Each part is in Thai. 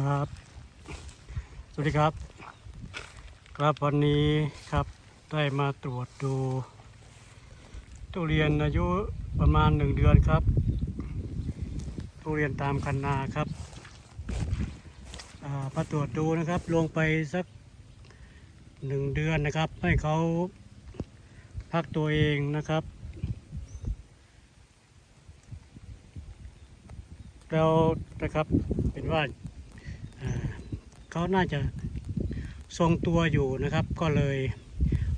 ครับ สวัสดีครับ ครับวันนี้ครับได้มาตรวจดูทุเรียนอายุประมาณหนึ่งเดือนครับทุเรียนตามคันนาครับมาตรวจดูนะครับลงไปสักหนึ่งเดือนนะครับ ให้เขาพักตัวเองนะครับแล้วนะครับเป็นว่า เขาน่าจะทรงตัวอยู่นะครับ ก็เลย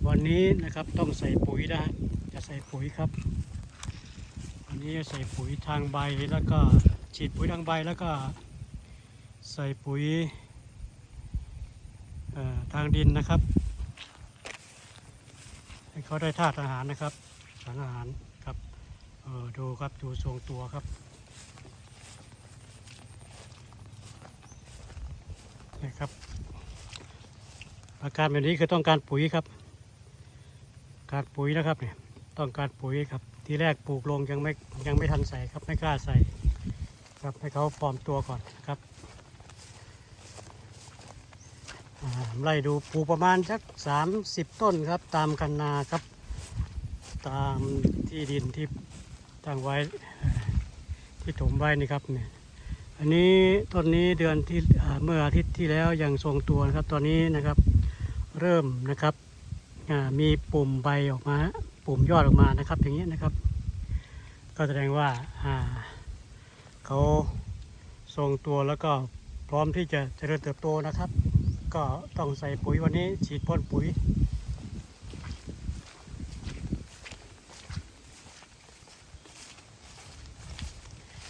วันนี้นะครับต้องใส่ปุ๋ยนะจะใส่ปุ๋ยครับวันนี้จะใส่ปุ๋ยทางใบแล้วก็ฉีดปุ๋ยทางใบแล้วก็ใส่ปุ๋ยทางดินนะครับ ให้เขาได้ธาตุอาหารนะครับสารอาหารครับเออดูครับดูทรงตัวครับ นะครับ อาการแบบนี้คือต้องการปุ๋ยครับ การปุ๋ยนะครับเนี่ยต้องการปุ๋ยครับ ทีแรกปลูกลงยังไม่ยังไม่ทันใส่ครับ ไม่กล้าใส่ครับให้เขาฟอร์มตัวก่อนครับไล่ดูปลูกประมาณสักสามสิบต้นครับ ตามคันนาครับ ตามที่ดินที่ตั้งไว้ที่ถมไว้นี่ครับเนี่ย อันนี้ต้นนี้เดือนที่เมื่ออาทิตย์ที่แล้วยังทรงตัวนะครับ ตอนนี้นะครับ เริ่มนะครับมีปุ่มใบออกมา ปุ่มยอดออกมานะครับ อย่างนี้นะครับ ก็แสดงว่าอ่าเขาทรงตัวแล้วก็พร้อมที่จะเจริญเติบโตนะครับ ก็ต้องใส่ปุ๋ยวันนี้ฉีดพ่นปุ๋ย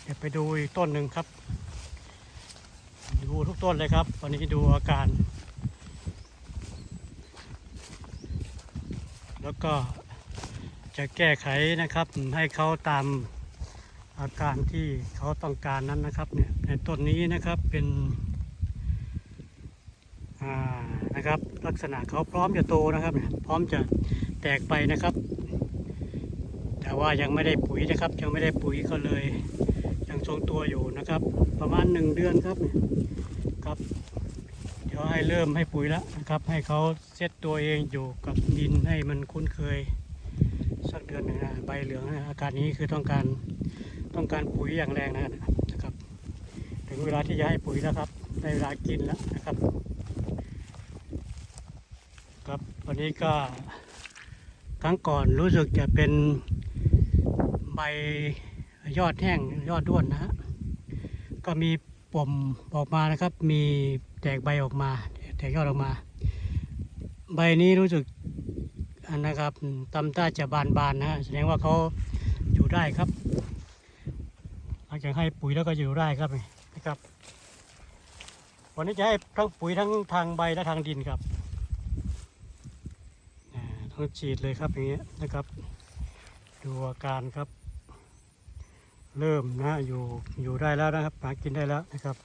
เดี๋ยวไปดูอีกต้นหนึ่งครับ ดูทุกต้นเลยครับวันนี้ดูอาการ แล้วก็จะแก้ไขนะครับให้เขาตามอาการที่เขาต้องการนั้นนะครับเนี่ยในต้นนี้นะครับเป็นอ่านะครับลักษณะเขาพร้อมจะโตนะครับเนี่ยพร้อมจะแตกไปนะครับ แต่ว่ายังไม่ได้ปุ๋ยนะครับ ยังไม่ได้ปุ๋ยก็เลย ตัวอยู่นะครับ ประมาณหนึ่งเดือนครับเนี่ยครับเดี๋ยวให้เริ่มให้ปุ๋ยแล้วนะครับ ให้เขาเซตตัวเองอยู่กับดินให้มันคุ้นเคย สักเดือนหนึงนะใบเหลืองนะอาการนี้คือต้องการต้องการปุ๋ยอย่างแรงนะครับ ถึงเวลาที่จะให้ปุ๋ยแล้วครับได้เวลากินแล้วนะครับ ครับวันนี้ก็ครั้งก่อนรู้สึกจะเป็นใบ ยอดแห้งยอดด้วนนะฮะก็มีป่มออกมานะครับ มีแตกใบออกมา แตกยอดออกมา ใบนี้รู้สึกอันนะครับตำต้าจะบานๆนะฮะแสดงว่าเขาอยู่ได้ครับหลังจากให้ปุ๋ยแล้วก็อยู่ได้ครับนะครับ วันนี้จะให้ทั้งปุ๋ยทั้งทางใบและทางดินครับอ่าต้องฉีดเลยครับอย่างเงี้ยนะครับ ดูอาการครับ เริ่มนะอยู่อยู่ได้แล้วนะครับหากินได้แล้วนะครับ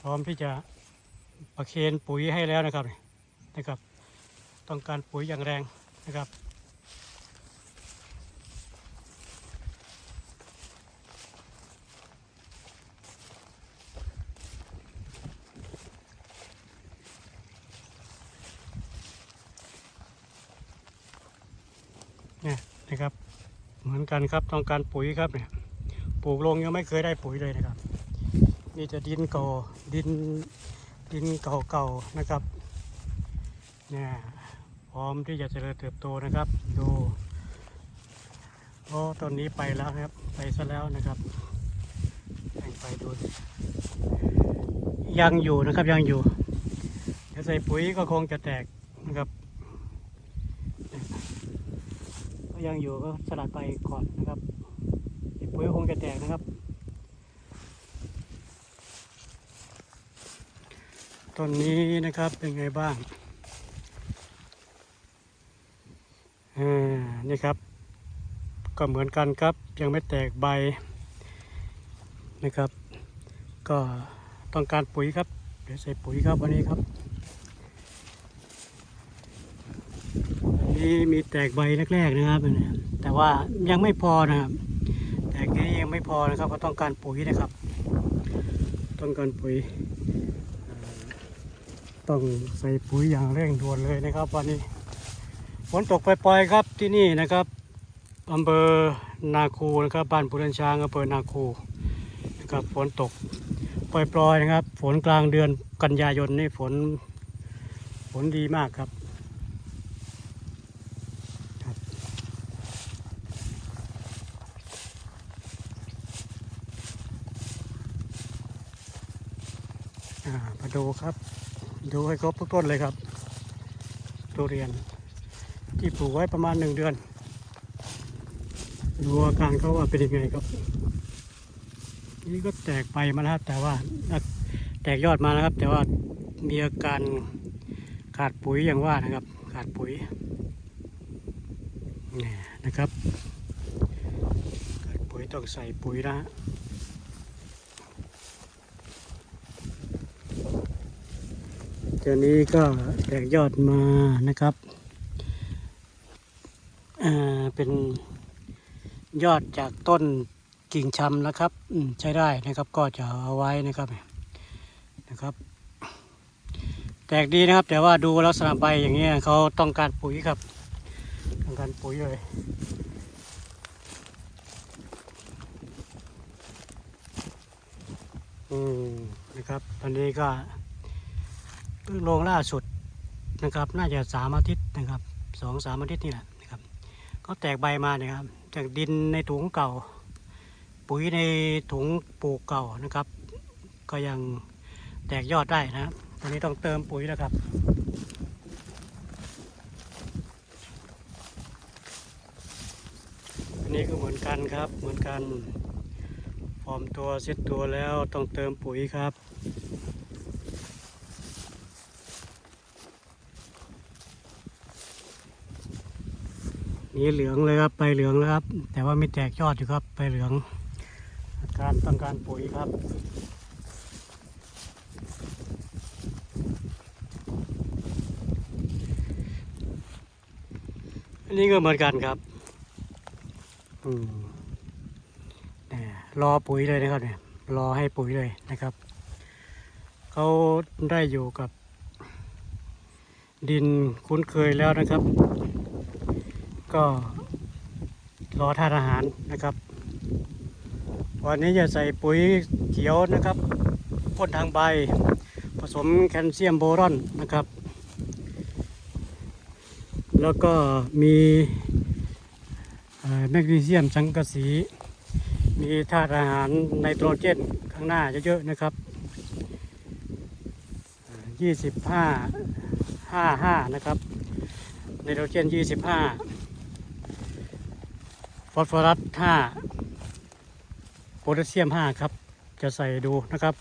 พร้อมที่จะประเคนปุ๋ยให้แล้วนะครับนะครับ ต้องการปุ๋ยอย่างแรงนะครับเนี่ย นะครับ เหมือนกันครับต้องการปุ๋ยครับเนี่ยปลูกลงยังไม่เคยได้ปุ๋ยเลยนะครับมีแต่ดินเก่าดินดินเก่าๆนะครับเนี่ยพร้อมที่จะเจริญเติบโตนะครับดูโอ้ต้นนี้ไปแล้วครับ ไปซะแล้วนะครับแบ่งไปดูยังอยู่นะครับยังอยู่เดี๋ยวใส่ปุ๋ยก็คงจะแตกนะครับ ก็ ยังอยู่ก็สลัดไปก่อนนะครับเดี๋ยวปุ๋ยคงจะแตกนะครับต้นนี้นะครับเป็นไงบ้างอ่านี่ครับ ก็เหมือนกันครับยังไม่แตกใบนะครับ ก็ต้องการปุ๋ยครับ เดี๋ยวใส่ปุ๋ยครับวันนี้ครับ อั นี้มีแตกใบแรกๆนะครับ แต่ว่ายังไม่พอนะครับ แต่กนี้ยังไม่พอนะครับก็ต้องการปุ๋ยนะครับ ต้องการปุ๋ย ต้องใส่ปุ๋ยอย่างเร่งด่วนเลยนะครับ วันนี้ฝนตกปล่อยๆครับที่นี่นะครับอำเภอนาคูนะครับบ้านปุรันช้างอำเภอนาคูนะครับฝนตกปล่อยๆนะครับ ฝนกลางเดือนกันยายนนี่ฝนฝนดีมากครับ อ่ามา ดูครับ ดูให้ครบทุกต้นเลยครับทุเรียน ที่ปลูกไว้ประมาณหนึ่งเดือน ดูอาการเขาว่าเป็นยังไงครับ นี่ก็แตกไปมาแล้วครับแต่ว่าแตกยอดมาแล้วครับ แต่ว่ามีอาการขาดปุ๋ยอย่างว่านะครับ ขาดปุ๋ยนี่นะครับ ขาดปุ๋ยต้องใส่ปุ๋ยนะ ฮะเจ้านี้ก็แตกยอดมานะครับอ่าเป็นยอดจากต้นกิ่งชำนะครับใช้ได้นะครับก็จะเอาไว้นะครับนะครับ แตกดีนะครับ แต่ว่าดูลักษณะใบอย่างเงี้ยเขาต้องการปุ๋ยครับ ต้องการปุ๋ยเลยอืมนะครับตอนนี้ก็ เพิ่งลงล่าสุดนะครับ น่าจะสามอาทิตย์นะครับสองสามอาทิตย์นี่แหละนะครับก็แตกใบมาเนี่ยครับจากดินในถุงเก่า ปุ๋ยในถุงปลูกเก่านะครับ ก็ยังแตกยอดได้นะตอนนี้ต้องเติมปุ๋ยแล้วครับอันนี้ก็เหมือนกันครับเหมือนกันฟอร์มตัวเซ็ตตัวแล้วต้องเติมปุ๋ยครับ นี่เหลืองเลยครับใบเหลืองแล้วครับ แต่ว่าไม่แตกยอดอยู่ครับใบเหลือง อาการต้องการปุ๋ยครับอันนี้ก็เหมือนกันครับ อืมรอปุ๋ยเลยนะครับเนี่ยรอให้ปุ๋ยเลยนะครับเขาได้อยู่กับดินคุ้นเคยแล้วนะครับ ก็รอทานอาหารนะครับ วันนี้จะใส่ปุ๋ยเขียวนะครับพ่นทางใบ ผสมแคลเซียมโบรอนนะครับ แล้วก็มีแมกนีเซียมสังกะสี มีธาตุอาหารไนโตรเจนข้างหน้าเยอะๆนะครับยี่สิบห้าห้าห้านะครับไนโตรเจนยี่สิบห้า ฟอสฟอรัส5โพแทสเซียม 5 ครับ จะใส่ดูนะครับ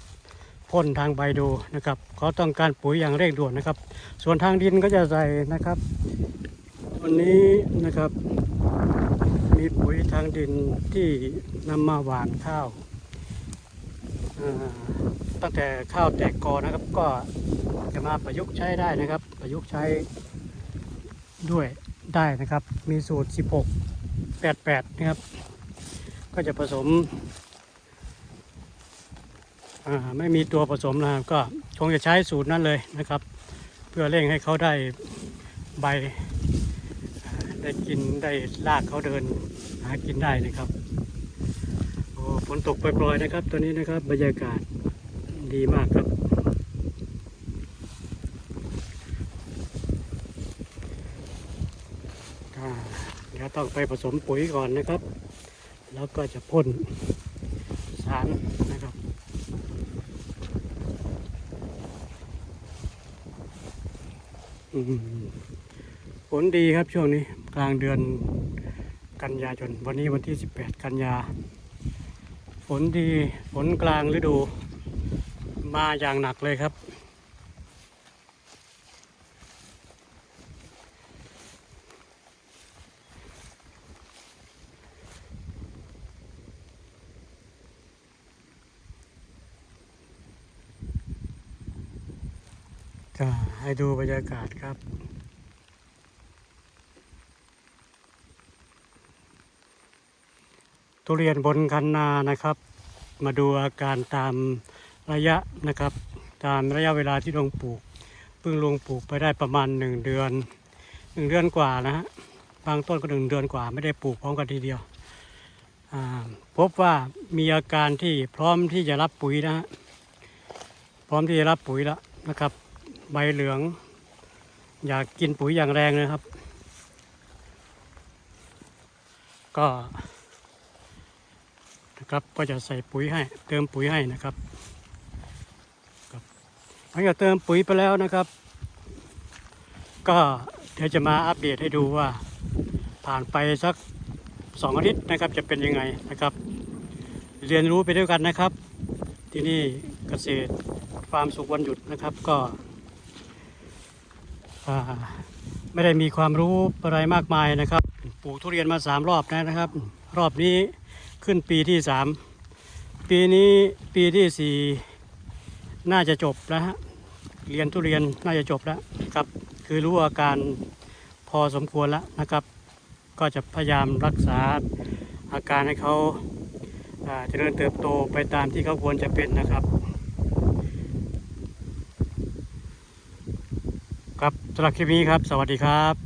พ่นทางใบดูนะครับเขาต้องการปุ๋ยอย่างเร่งด่วนนะครับ ส่วนทางดินก็จะใส่นะครับ วันนี้นะครับ มีปุ๋ยทางดินที่นำมาหว่านข้าวาตั้งแต่ข้าวแตกกอนะครับ ก็จะมาประยุกต์ใช้ได้นะครับ ประยุกต์ใช้ด้วยได้นะครับ มีสูตร 16 88 นะครับ ก็จะผสม ไม่มีตัวผสมนะครับ ก็คงจะใช้สูตรนั้นเลยนะครับ เพื่อเร่งให้เขาได้ใบ ได้กินได้ลากเขาเดินหากินได้นะครับโอ้ฝนตกปล่อยๆนะครับตัวนี้นะครับบรรยากาศดีมากครับ อ่าเดี๋ยว ต้องไปผสมปุ๋ยก่อนนะครับ แล้วก็จะพ่นสารนะครับผลดีครับช่วงนี้กลางเดือนกันยายนวันนี้วันที่ 18 กันยา ฝนดีฝนกลางฤดู มาอย่างหนักเลยครับ ให้ดูบรรยากาศครับ ทุเรียนบนคันนานะครับ มาดูอาการตามระยะนะครับ ตามระยะเวลาที่ลงปลูกเพิ่งลงปลูกไปได้ประมาณหนึ่งเดือนหนึ่งเดือนกว่านะฮะบางต้นก็หนึ่งเดือนกว่าไม่ได้ปลูกพร้อมกันทีเดียวพบว่ามีอาการที่พร้อมที่จะรับปุ๋ยนะฮะพร้อมที่จะรับปุ๋ยแล้วนะครับ ใบเหลือง อยากกินปุ๋ยอย่างแรงนะครับ ก็นะครับก็จะใส่ปุ๋ยให้ เติมปุ๋ยให้นะครับหลังจากเติมปุ๋ยไปแล้วนะครับ ก็เดี๋ยวจะมาอัปเดตให้ดูว่า ผ่านไปสักสองอาทิตย์นะครับจะเป็นยังไงนะครับ เรียนรู้ไปด้วยกันนะครับ ที่นี่เกษตรฟาร์มสุขวันหยุดนะครับก็ ไม่ได้มีความรู้อะไรมากมายนะครับ ปลูกทุเรียนมาสามรอบนะครับ รอบนี้ขึ้นปีที่สามปีนี้ปีที่สี่น่าจะจบแล้วฮะเรียนทุเรียนน่าจะจบแล้วครับ คือรู้อาการพอสมควรแล้วนะครับ ก็จะพยายามรักษาอาการให้เขาเจริญเติบโตไปตามที่เขาควรจะเป็นนะครับ สำหรับคลิปนี้ครับ สวัสดีครับ